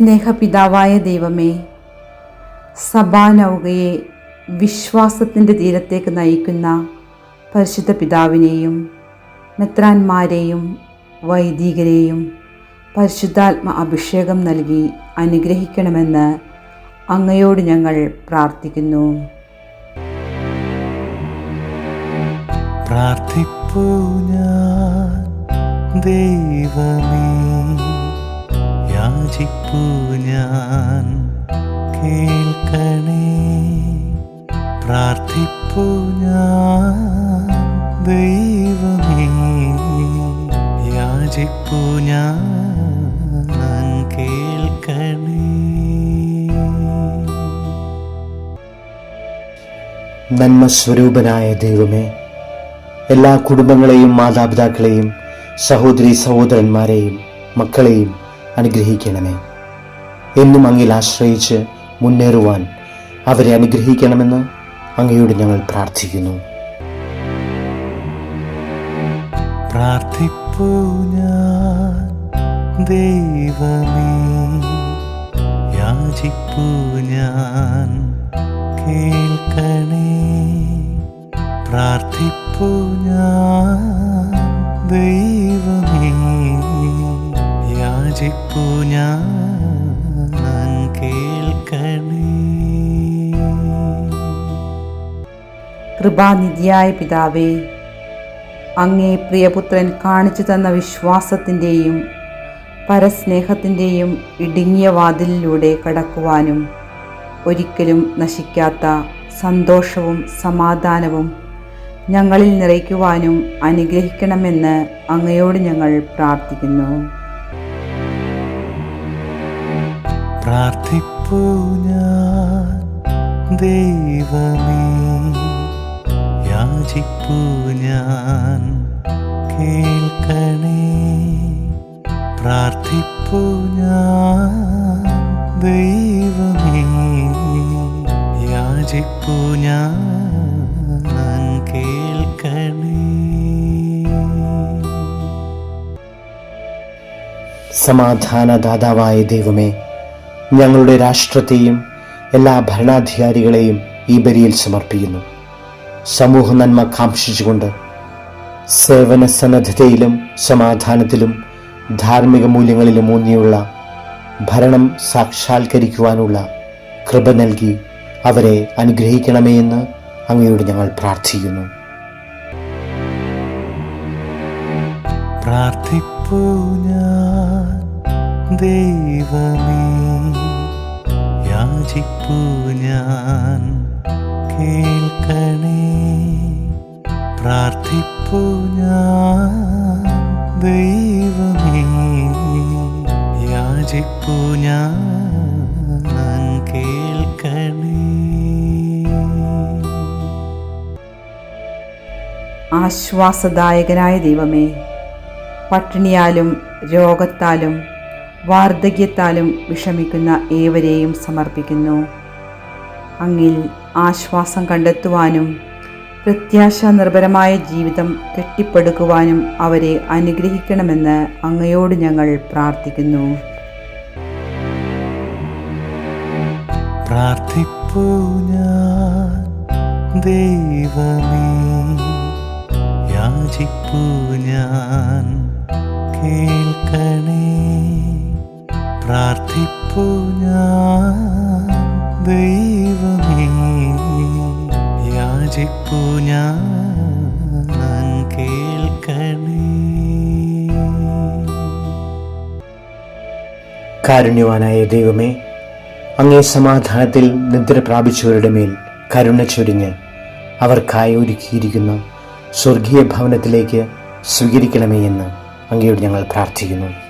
സ്നേഹപിതാവായ ദൈവമേ സഭാനൗകയെ വിശ്വാസത്തിന്റെ തീരത്തേക്ക് നയിക്കുന്ന പരിശുദ്ധ പിതാവിനെയും മെത്രാന്മാരെയും വൈദികരെയും പരിശുദ്ധാത്മ അഭിഷേകം നൽകി അനുഗ്രഹിക്കണമെന്ന് അങ്ങയോട് ഞങ്ങൾ പ്രാർത്ഥിക്കുന്നു. ഞാൻ ദൈവമേ. യാചിപ്പൂ ഞാൻ. കേൾക്കണേ. പ്രാർത്ഥിപ്പൂ ഞാൻ. ദൈവമേ യാചിപ്പൂ ഞാൻ. കേൾക്കണേ. നന്മ സ്വരൂപനായ ദൈവമേ എല്ലാ കുടുംബങ്ങളെയും മാതാപിതാക്കളെയും സഹോദരി സഹോദരന്മാരെയും മക്കളെയും അനുഗ്രഹിക്കണമേ. എന്നും അങ്ങിൽ ആശ്രയിച്ച് മുന്നേറുവാൻ അവരെ അനുഗ്രഹിക്കണമെന്ന് അങ്ങയോട് ഞങ്ങൾ പ്രാർത്ഥിക്കുന്നു. ദൈവമേ. കേൾക്കണേ. പ്രാർത്ഥിപ്പൂ ഞാൻ ദൈവമേ. കൃപാനിധിയായ പിതാവേ അങ്ങേ പ്രിയപുത്രൻ കാണിച്ചു തന്ന വിശ്വാസത്തിന്റെയും പരസ്നേഹത്തിന്റെയും ഇടുങ്ങിയ വാതിലിലൂടെ കടക്കുവാനും ഒരിക്കലും നശിക്കാത്ത സന്തോഷവും സമാധാനവും ഞങ്ങളിൽ നിറയ്ക്കുവാനും അനുഗ്രഹിക്കണമെന്ന് അങ്ങയോട് ഞങ്ങൾ പ്രാർത്ഥിക്കുന്നു. പ്രാർത്ഥിപ്പൂ ഞാൻ. ദൈവമേ യാചിപ്പൂ ഞാൻ. കേൾക്കണേ. പ്രാർത്ഥിപ്പൂ ഞാൻ. ദൈവമേ യാചിപ്പൂ ഞാൻ. കേൾക്കണേ. സമാധാനദാതാവായ ദൈവമേ ഞങ്ങളുടെ രാഷ്ട്രത്തെയും എല്ലാ ഭരണാധികാരികളെയും ഈ ബലിയിൽ സമർപ്പിക്കുന്നു. സമൂഹ നന്മ കാംക്ഷിച്ചുകൊണ്ട് സേവന സന്നദ്ധതയിലും സമാധാനത്തിലും ധാർമ്മിക മൂല്യങ്ങളിലും ഊന്നിയുള്ള ഭരണം സാക്ഷാത്കരിക്കുവാനുള്ള കൃപ നൽകി അവരെ അനുഗ്രഹിക്കണമേ എന്ന് അങ്ങയോട് ഞങ്ങൾ പ്രാർത്ഥിക്കുന്നു. പ്രാർത്ഥിപ്പൂ ഞാൻ. ദൈവമേ യാചിപ്പൂ ഞാൻ കേൾക്കണേ. പ്രാർത്ഥിപ്പൂ ഞാൻ ദൈവമേ യാചിപ്പൂ ഞാൻ ആശ്വാസദായകനായ ദൈവമേ പട്ടിണിയാലും രോഗത്താലും വാർദ്ധക്യത്താലും വിഷമിക്കുന്ന ഏവരെയും സമർപ്പിക്കുന്നു. അങ്ങിൽ ആശ്വാസം കണ്ടെത്തുവാനും പ്രത്യാശ നിർഭരമായ ജീവിതം കെട്ടിപ്പടുക്കുവാനും അവരെ അനുഗ്രഹിക്കണമെന്ന് അങ്ങയോട് ഞങ്ങൾ പ്രാർത്ഥിക്കുന്നു. പ്രാർത്ഥിപ്പൂ ഞാൻ കേൾക്കണേ. പ്രാർത്ഥിപ്പൂ ഞാൻ ദൈവമേ. യാചിപ്പൂ ഞാൻ കേൾക്കണേ. കാരുണ്യവാനായ ദൈവമേ അങ്ങേ സമാധാനത്തിൽ നിദ്ര പ്രാപിച്ചവരുടെ മേൽ കരുണ ചൊരിഞ്ഞ് അവർക്കായി ഒരുക്കിയിരിക്കുന്ന സ്വർഗീയ ഭവനത്തിലേക്ക് സ്വീകരിക്കണമേ എന്ന് അങ്ങയോട് ഞങ്ങൾ പ്രാർത്ഥിക്കുന്നു.